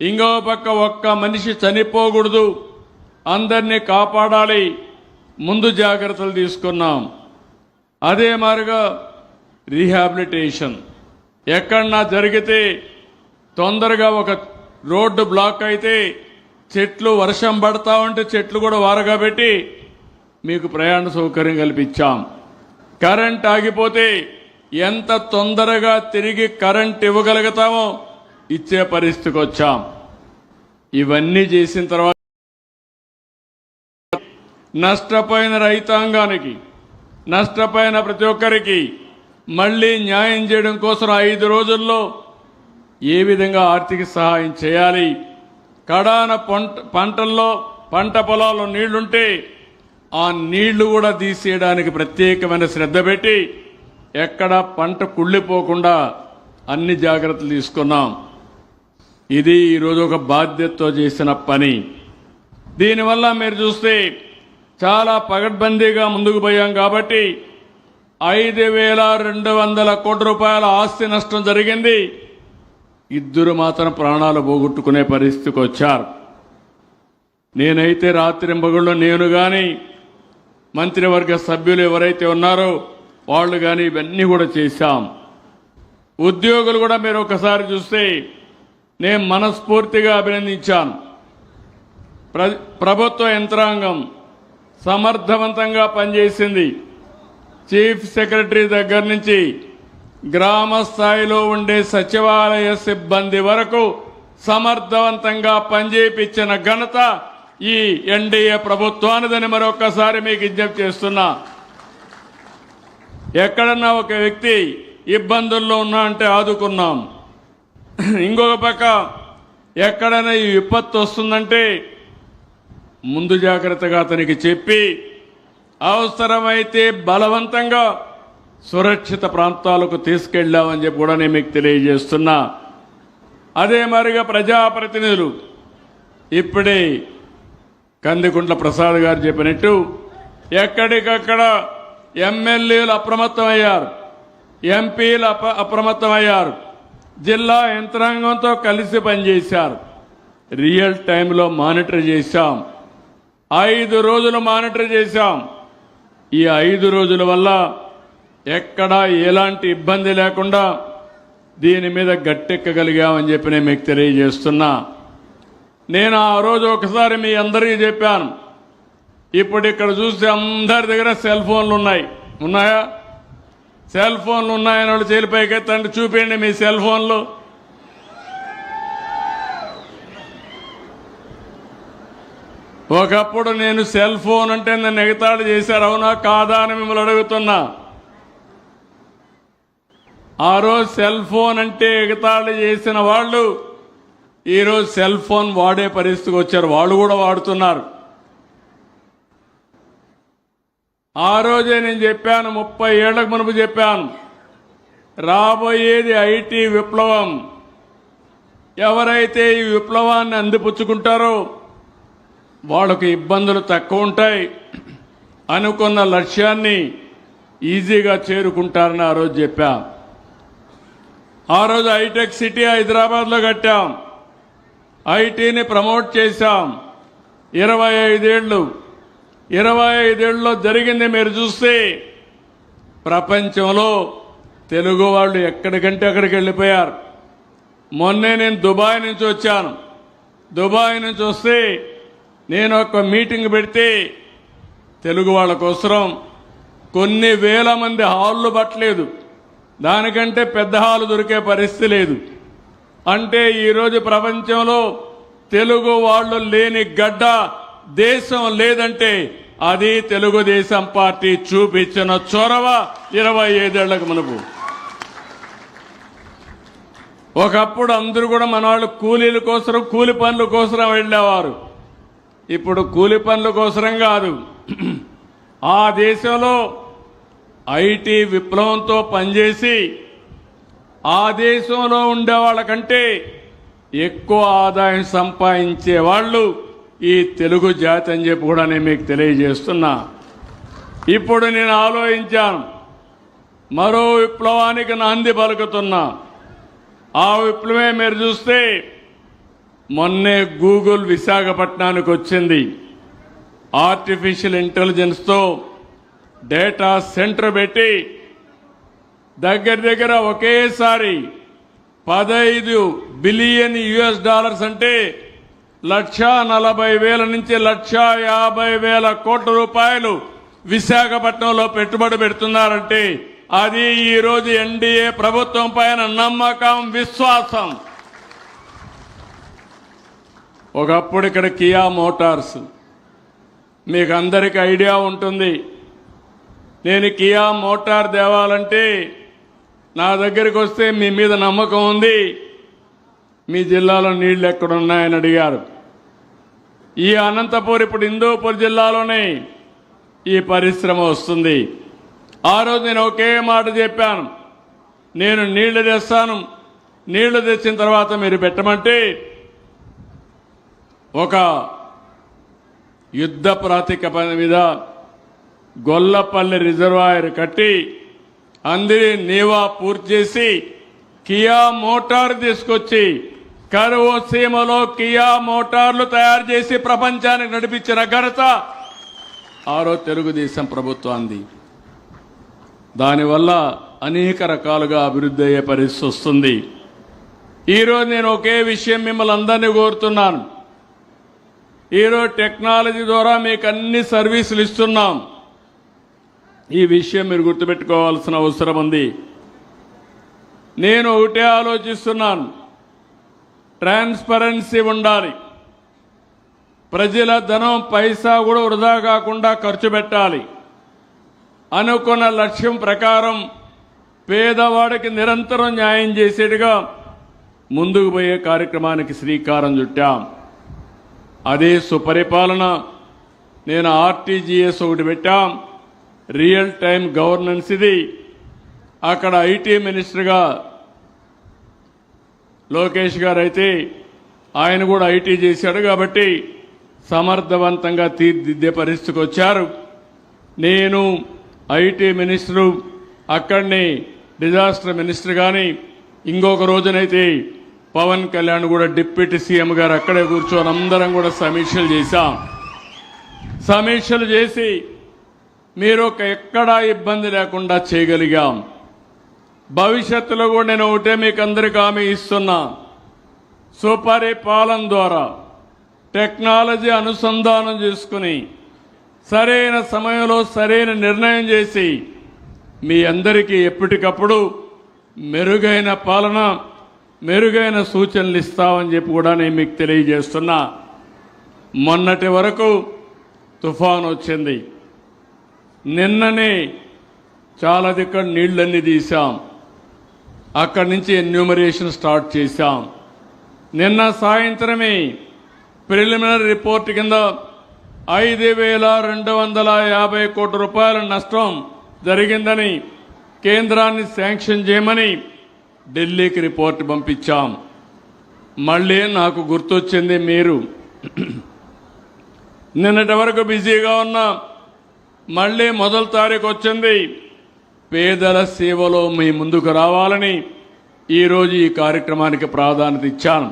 ఇంకో పక్క ఒక్క మనిషి చనిపోకూడదు. అందరినీ కాపాడాలి. ముందు జాగ్రత్తలు తీసుకున్నాం. అదే మారుగా రీహాబిలిటేషన్. ఎక్కడన్నా జరిగితే తొందరగా ఒక రోడ్డు బ్లాక్ అయితే చెట్లు వర్షం పడతా ఉంటే చెట్లు కూడా వారగా పెట్టి మీకు ప్రయాణ సౌకర్యం కల్పించాం. కరెంట్ ఆగిపోతే ఎంత తొందరగా తిరిగి కరెంట్ ఇవ్వగలుగుతామో ఇచ్చే పరిస్థితికి వచ్చాం. ఇవన్నీ చేసిన తర్వాత నష్టపోయిన రైతాంగానికి నష్టపోయిన ప్రతి ఒక్కరికి మళ్ళీ న్యాయం చేయడం కోసం ఐదు రోజుల్లో ఏ విధంగా ఆర్థిక సహాయం చేయాలి? కడాన పంట పంటల్లో పంట పొలాల్లో నీళ్ళుంటే ఆ నీళ్ళు కూడా తీసేయడానికి ప్రత్యేకమైన శ్రద్ధ పెట్టి ఎక్కడ పంట కుళ్ళిపోకుండా అన్ని జాగ్రత్తలు తీసుకున్నాం. ఇది ఈరోజు ఒక బాధ్యతతో చేసిన పని. దీనివల్ల మీరు చూస్తే చాలా పగడ్బందీగా ముందుకు పోయాం కాబట్టి ఐదు వేల రెండు వందల కోట్ల రూపాయల ఆస్తి నష్టం జరిగింది. ఇద్దరు మాత్రం ప్రాణాలు పోగొట్టుకునే పరిస్థితికి వచ్చారు. నేనైతే రాత్రి మగుళ్ళు నేను కానీ మంత్రివర్గ సభ్యులు ఎవరైతే ఉన్నారో వాళ్ళు కానీ ఇవన్నీ కూడా చేశాం. ఉద్యోగులు కూడా మీరు ఒకసారి చూస్తే నేను మనస్ఫూర్తిగా అభినందించాను. ప్ర ప్రభుత్వ యంత్రాంగం సమర్థవంతంగా పనిచేసింది. చీఫ్ సెక్రటరీ దగ్గర నుంచి గ్రామ స్థాయిలో ఉండే సచివాలయ సిబ్బంది వరకు సమర్థవంతంగా పనిచేయించిన ఘనత ఈ ఎన్డీఏ ప్రభుత్వానిదని మరొకసారి మీకు విజ్ఞప్తి చేస్తున్నా. ఎక్కడన్నా ఒక వ్యక్తి ఇబ్బందుల్లో ఉన్నా అంటే ఆదుకున్నాం. ఇంకొక పక్క ఎక్కడైనా ఈ విపత్తు వస్తుందంటే ముందు జాగ్రత్తగా అతనికి చెప్పి అవసరమైతే బలవంతంగా సురక్షిత ప్రాంతాలకు తీసుకెళ్ళామని చెప్పి కూడా నేను మీకు తెలియజేస్తున్నా. అదే మరిగా ప్రజాప్రతినిధులు ఇప్పుడే కందికుంట్ల ప్రసాద్ గారు చెప్పినట్టు ఎక్కడికక్కడ ఎమ్మెల్యేలు అప్రమత్తమయ్యారు ఎంపీలు అప అప్రమత్తమయ్యారు. జిల్లా యంత్రాంగంతో కలిసి పనిచేశారు. రియల్ టైంలో మానిటర్ చేశాం. ఐదు రోజులు మానిటర్ చేశాం. ఈ ఐదు రోజుల వల్ల ఎక్కడా ఎలాంటి ఇబ్బంది లేకుండా దీని మీద గట్టెక్కగలిగామని చెప్పి నేను మీకు తెలియజేస్తున్నా. నేను ఆ రోజు ఒకసారి మీ అందరికీ చెప్పాను. ఇప్పుడు ఇక్కడ చూస్తే అందరి దగ్గర సెల్ ఫోన్లు ఉన్నాయి. ఉన్నాయా? సెల్ ఫోన్లు ఉన్నాయని వాళ్ళు చేలిపైకి ఎత్తండి చూపించండి మీ సెల్ ఫోన్లు. ఒకప్పుడు నేను సెల్ ఫోన్ అంటే నన్ను ఎగతాళి చేశారు అవునా కాదా అని మిమ్మల్ని అడుగుతున్నా. ఆ రోజు సెల్ ఫోన్ అంటే ఎగతాళి చేసిన వాళ్ళు ఈరోజు సెల్ ఫోన్ వాడే పరిస్థితికి వచ్చారు. వాళ్ళు కూడా వాడుతున్నారు. ఆ రోజే నేను చెప్పాను ముప్పై ఏళ్ళకు మునుపు చెప్పాను. రాబోయేది ఐటీ విప్లవం. ఎవరైతే ఈ విప్లవాన్ని అందిపుచ్చుకుంటారో వాళ్ళకు ఇబ్బందులు తక్కువ ఉంటాయి. అనుకున్న లక్ష్యాన్ని ఈజీగా చేరుకుంటారని ఆ రోజు చెప్పా. ఆ రోజు హైటెక్ సిటీ హైదరాబాద్లో కట్టాం. ఐటీని ప్రమోట్ చేశాం. ఇరవై ఐదేళ్ళు ఇరవై ఐదేళ్ళలో జరిగింది మీరు చూస్తే ప్రపంచంలో తెలుగు వాళ్ళు ఎక్కడికంటే అక్కడికి వెళ్ళిపోయారు. మొన్నే నేను దుబాయ్ నుంచి వచ్చాను. దుబాయ్ నుంచి వస్తే నేను ఒక మీటింగ్ పెడితే తెలుగు వాళ్ళ కోసరం కొన్ని వేల మంది హాళ్ళు పట్టలేదు. దానికంటే పెద్ద హాలు దొరికే పరిస్థితి లేదు. అంటే ఈరోజు ప్రపంచంలో తెలుగు వాళ్ళు లేని గడ్డ దేశం లేదంటే అది తెలుగుదేశం పార్టీ చూపించిన చొరవ ఇరవై ఐదేళ్ళకు మునుపు. ఒకప్పుడు అందరూ కూడా మన వాళ్ళు కూలీల కోసం కూలి పనుల కోసం వెళ్ళేవారు. ఇప్పుడు కూలి పనుల కోసరం కాదు. ఆ దేశంలో ఐటీ విప్లవంతో పనిచేసి ఆ దేశంలో ఉండే వాళ్ళకంటే ఎక్కువ ఆదాయం సంపాదించే వాళ్ళు ఈ తెలుగు జాతి అని చెప్పి కూడా నేను మీకు తెలియజేస్తున్నా. ఇప్పుడు నేను ఆలోచించాను. మరో విప్లవానికి నాంది పలుకుతున్నా. ఆ విప్లవమే మీరు చూస్తే మొన్నే గూగుల్ విశాఖపట్నానికి వచ్చింది. ఆర్టిఫిషియల్ ఇంటెలిజెన్స్తో డేటా సెంటర్ పెట్టి దగ్గర దగ్గర ఒకేసారి పదైదు బిలియన్ యుఎస్ డాలర్స్ అంటే లక్ష నలభై వేల నుంచి లక్ష యాభై వేల కోట్ల రూపాయలు విశాఖపట్నంలో పెట్టుబడి పెడుతున్నారంటే అది ఈరోజు ఎన్డీఏ ప్రభుత్వం పైన నమ్మకం విశ్వాసం. ఒకప్పుడు ఇక్కడ కియా మోటార్స్. మీకు అందరికీ ఐడియా ఉంటుంది. నేను కియా మోటార్ తేవాలంటే నా దగ్గరికి వస్తే మీ మీద నమ్మకం ఉంది. మీ జిల్లాలో నీళ్ళు ఎక్కడున్నాయని అడిగారు. ఈ అనంతపూర్ ఇప్పుడు హిందూపూర్ జిల్లాలోనే ఈ పరిశ్రమ వస్తుంది. ఆ రోజు నేను ఒకే మాట చెప్పాను. నేను నీళ్ళు తెస్తాను. నీళ్ళు తెచ్చిన తర్వాత మీరు పెట్టమంటే ఒక యుద్ధ ప్రాతిపదిక మీద గొల్లపల్లి రిజర్వాయర్ కట్టి అందరి నీవా పూర్తి చేసి కియా మోటార్ తీసుకొచ్చి కరువు సీమలో కియా మోటార్లు తయారు చేసి ప్రపంచానికి నడిపించిన ఘనత ఆరో తెలుగుదేశం ప్రభుత్వాన్ని దానివల్ల అనేక రకాలుగా అభివృద్ధి అయ్యే పరిస్థితి వస్తుంది. ఈరోజు నేను ఒకే విషయం మిమ్మల్ని అందరినీ కోరుతున్నాను. ఈరోజు టెక్నాలజీ ద్వారా మీకు అన్ని సర్వీసులు ఇస్తున్నాం. ఈ విషయం మీరు గుర్తుపెట్టుకోవాల్సిన అవసరం ఉంది. నేను ఒకటే ఆలోచిస్తున్నాను. ట్రాన్స్పరెన్సీ ఉండాలి. ప్రజల ధనం పైసా కూడా వృధా కాకుండా ఖర్చు పెట్టాలి. అనుకున్న లక్ష్యం ప్రకారం పేదవాడికి నిరంతరం న్యాయం చేసేట్టుగా ముందుకు పోయే కార్యక్రమానికి శ్రీకారం చుట్టాం. అదే సుపరిపాలన నేను ఆర్టీజీఎస్ ఒకటి పెట్టాం. రియల్ టైం గవర్నెన్స్ ఇది అక్కడ ఐటీ మినిస్టర్గా లోకేష్ గారు అయితే ఆయన కూడా ఐటీ చేశాడు కాబట్టి సమర్థవంతంగా తీర్దిద్దే పరిస్థితికి వచ్చారు. నేను ఐటీ మినిస్టరు అక్కడిని డిజాస్టర్ మినిస్టర్ కానీ ఇంకొక రోజునైతే పవన్ కళ్యాణ్ కూడా డిప్యూటీ సీఎం గారు అక్కడే కూర్చొని అందరం కూడా సమీక్షలు చేశాం. సమీక్షలు చేసి మీరు ఒక ఎక్కడా ఇబ్బంది లేకుండా చేయగలిగాం. భవిష్యత్తులో కూడా నేను ఒకటే మీకు అందరికీ హామీ ఇస్తున్నా. సుపరిపాలన ద్వారా టెక్నాలజీ అనుసంధానం చేసుకుని సరైన సమయంలో సరైన నిర్ణయం చేసి మీ అందరికీ ఎప్పటికప్పుడు మెరుగైన పాలన మెరుగైన సూచనలు ఇస్తామని చెప్పి కూడా నేను మీకు తెలియజేస్తున్నా. మొన్నటి వరకు తుఫాను వచ్చింది. నిన్ననే చాలా దిక్కడ నీళ్ళన్నీ తీసాం అక్కడి నుంచి ఎన్యూమరేషన్ స్టార్ట్ చేశాం. నిన్న సాయంత్రమే ప్రిలిమినరీ రిపోర్ట్ కింద ఐదు వేల రెండు వందల యాభై కోట్ల రూపాయల నష్టం జరిగిందని కేంద్రాన్ని శాంక్షన్ చేయమని ఢిల్లీకి రిపోర్ట్ పంపించాం. మళ్ళీ నాకు గుర్తొచ్చింది మీరు. నిన్నటి వరకు బిజీగా ఉన్నా మళ్ళీ మొదటి తారీఖు వచ్చింది. పేదల సేవలో మీ ముందుకు రావాలని ఈరోజు ఈ కార్యక్రమానికి ప్రాధాన్యత ఇచ్చాను.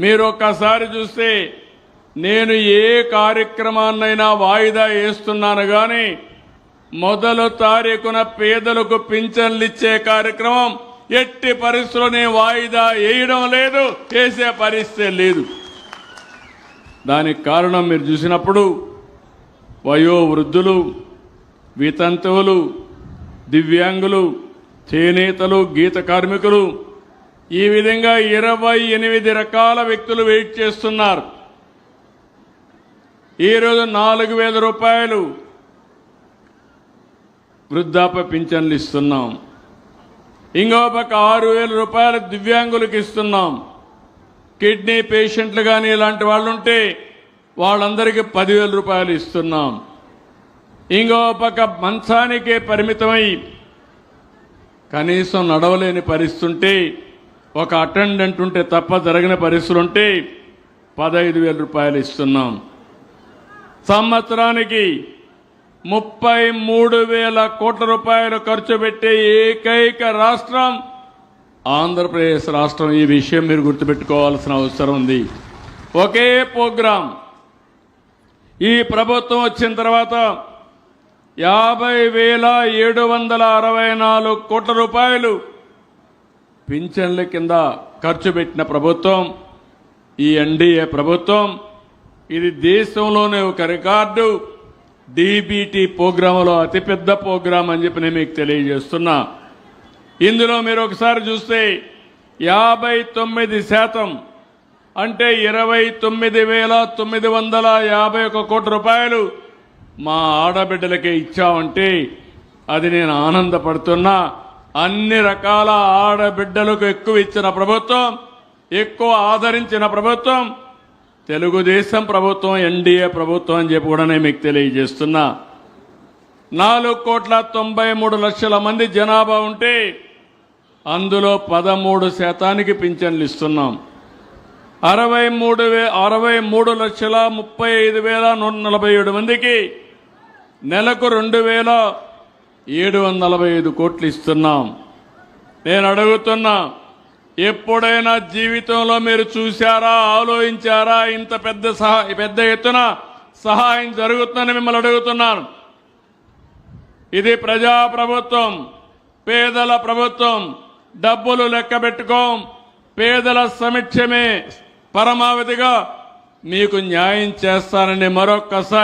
మీరు ఒక్కసారి చూస్తే నేను ఏ కార్యక్రమాన్నైనా వాయిదా వేస్తున్నాను కానీ మొదలు తారీఖున పేదలకు పింఛన్లు ఇచ్చే కార్యక్రమం ఎట్టి పరిస్థితుల్లో వాయిదా వేయడం లేదు చేసే పరిస్థితి లేదు. దానికి కారణం మీరు చూసినప్పుడు వయోవృద్ధులు వితంతువులు దివ్యాంగులు చేనేతలు గీత కార్మికులు ఈ విధంగా ఇరవై ఎనిమిది రకాల వ్యక్తులు వెయిట్ చేస్తున్నారు. ఈరోజు నాలుగు వేల రూపాయలు వృద్ధాప్య పింఛన్లు ఇస్తున్నాం. ఇంకో పక్క ఆరు వేల రూపాయలు దివ్యాంగులకు ఇస్తున్నాం. కిడ్నీ పేషెంట్లు కానీ ఇలాంటి వాళ్ళు ఉంటే వాళ్ళందరికీ పదివేల రూపాయలు ఇస్తున్నాం. ఇంకో పక్క మంచానికే పరిమితమై కనీసం నడవలేని పరిస్థితి ఉంటే ఒక అటెండెంట్ ఉంటే తప్ప జరిగిన పరిస్థితులు ఉంటే పదహైదు వేల రూపాయలు ఇస్తున్నాం. సంవత్సరానికి ముప్పై మూడు వేల కోట్ల రూపాయలు ఖర్చు పెట్టే ఏకైక రాష్ట్రం ఆంధ్రప్రదేశ్ రాష్ట్రం. ఈ విషయం మీరు గుర్తుపెట్టుకోవాల్సిన అవసరం ఉంది. ఒకే ప్రోగ్రాం. ఈ ప్రభుత్వం వచ్చిన తర్వాత యాభై వేల ఏడు వందల అరవై నాలుగు కోట్ల రూపాయలు పింఛన్ల కింద ఖర్చు పెట్టిన ప్రభుత్వం ఈ ఎన్డీఏ ప్రభుత్వం ఇది దేశంలోనే ఒక రికార్డు డీబీటీ ప్రోగ్రాంలో అతిపెద్ద ప్రోగ్రాం అని చెప్పి నేను మీకు తెలియజేస్తున్నా. ఇందులో మీరు ఒకసారి చూస్తే యాభై తొమ్మిది శాతం అంటే ఇరవై తొమ్మిది వేల తొమ్మిది వందల యాభై ఒక కోట్ల రూపాయలు మా ఆడబిడ్డలకే ఇచ్చామంటే అది నేను ఆనందపడుతున్నా. అన్ని రకాల ఆడబిడ్డలకు ఎక్కువ ఇచ్చిన ప్రభుత్వం ఎక్కువ ఆదరించిన ప్రభుత్వం తెలుగుదేశం ప్రభుత్వం ఎన్డీఏ ప్రభుత్వం అని చెప్పి కూడా నేను మీకు తెలియజేస్తున్నా. నాలుగు కోట్ల తొంభై మూడు లక్షల మంది జనాభా ఉంటే అందులో పదమూడు శాతానికి పింఛన్లు ఇస్తున్నాం. అరవై మూడు వే అరవై మూడు లక్షల ముప్పై ఐదు వేల నూట నలభై ఏడు మందికి నెలకు రెండు వేల ఏడు వందల నలభై ఐదు కోట్లు ఇస్తున్నాం. నేను అడుగుతున్నా ఎప్పుడైనా జీవితంలో మీరు చూశారా ఆలోచించారా ఇంత పెద్ద సహా పెద్ద ఎత్తున సహాయం జరుగుతుందని మిమ్మల్ని అడుగుతున్నాను. ఇది ప్రజా ప్రభుత్వం పేదల ప్రభుత్వం డబ్బులు లెక్క పెట్టుకోం పేదల సమీక్షమే పరమావధిగా మీకు న్యాయం చేస్తానని మరొక్కసారి